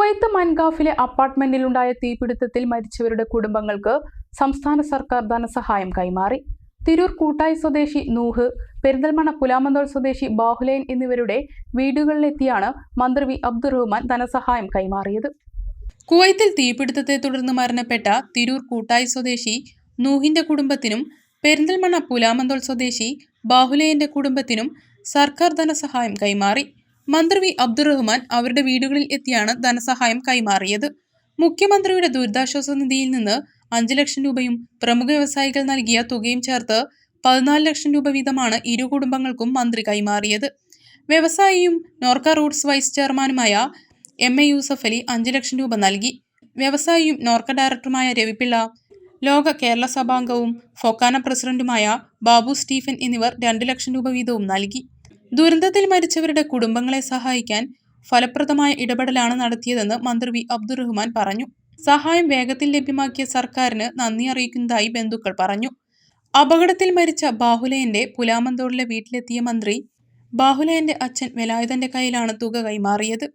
Kuwait മൻഗാഫിലെ അപ്പാർട്ട്മെന്റിലുണ്ടായ തീപിടുത്തത്തിൽ മരിച്ചവരുടെ കുടുംബങ്ങൾക്ക് സംസ്ഥാന സർക്കാർ ധനസഹായം കൈമാറി. തിരൂർ കൂട്ടായി സ്വദേശി നൂഹ് പെരിന്തൽമണ്ണ പുലാമന്തോൾ സ്വദേശി ബാഹുലൈൻ എന്നിവരുടെ വീടുകളിലെത്തിയാണ് മന്ത്രി വി. അബ്ദുറഹ്മാൻ ധനസഹായം കൈമാറിയത്. കുവൈത്തിൽ തീപിടുത്തത്തെ തുടർന്ന് മരണപ്പെട്ട തിരൂർ കൂട്ടായി സ്വദേശി നൂഹിന്റെ കുടുംബത്തിനും പെരിന്തൽമണ്ണ പുലാമന്തോൾ സ്വദേശി ബാഹുലയന്റെ കുടുംബത്തിനും സർക്കാർ ധനസഹായം കൈമാറി. മന്ത്രി വി അബ്ദുറഹ്മാൻ അവരുടെ വീടുകളിൽ എത്തിയാണ് ധനസഹായം കൈമാറിയത്. മുഖ്യമന്ത്രിയുടെ ദുരിതാശ്വാസ നിധിയിൽ നിന്ന് അഞ്ച് ലക്ഷം രൂപയും പ്രമുഖ വ്യവസായികൾ നൽകിയ തുകയും ചേർത്ത് പതിനാല് ലക്ഷം രൂപ വീതമാണ് ഇരു കുടുംബങ്ങൾക്കും മന്ത്രി കൈമാറിയത്. വ്യവസായിയും നോർക്ക റൂട്ട്സ് വൈസ് ചെയർമാനുമായ എം എ യൂസഫ് അലി അഞ്ച് ലക്ഷം രൂപ നൽകി. വ്യവസായിയും നോർക്ക ഡയറക്ടറുമായ രവിപിള്ള ലോക കേരള സഭാംഗവും ഫൊക്കാന പ്രസിഡന്റുമായ ബാബു സ്റ്റീഫൻ എന്നിവർ രണ്ട് ലക്ഷം രൂപ വീതവും നൽകി. ദുരന്തത്തിൽ മരിച്ചവരുടെ കുടുംബങ്ങളെ സഹായിക്കാൻ ഫലപ്രദമായ ഇടപെടലാണ് നടത്തിയതെന്ന് മന്ത്രി വി അബ്ദുറഹ്മാൻ പറഞ്ഞു. സഹായം വേഗത്തിൽ ലഭ്യമാക്കിയ സർക്കാരിന് നന്ദി അറിയിക്കുന്നതായി ബന്ധുക്കൾ പറഞ്ഞു. അപകടത്തിൽ മരിച്ച ബാഹുലയന്റെ പുലാമന്തോടിലെ വീട്ടിലെത്തിയ മന്ത്രി ബാഹുലയന്റെ അച്ഛൻ വെലായുധന്റെ കയ്യിലാണ് തുക കൈമാറിയത്.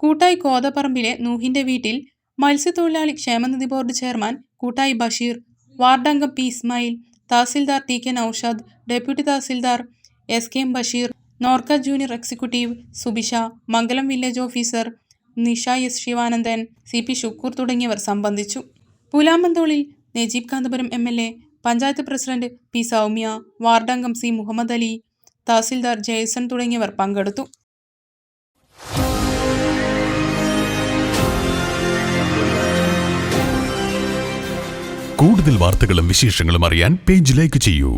കൂട്ടായി കോതപ്പറമ്പിലെ നൂഹിന്റെ വീട്ടിൽ മത്സ്യത്തൊഴിലാളി ക്ഷേമനിധി board chairman Koottayi Basheer വാർഡംഗം P Ismail tahsildar T K Noushad deputy tahsildar S K M Basheer Norka junior executive Subisha Mangalam village officer Nisha S Sivanandan C P Shukoor തുടങ്ങിയവർ സംബന്ധിച്ചു. പുലാമന്തോളിൽ Najeeb Kanthapuram M L A panchayat president P Soumya വാർഡംഗം C Muhammad Ali tahsildar Jayson തുടങ്ങിയവർ പങ്കെടുത്തു. കൂടുതൽ വാർത്തകളും വിശേഷങ്ങളും അറിയാൻ page like ചെയ്യൂ.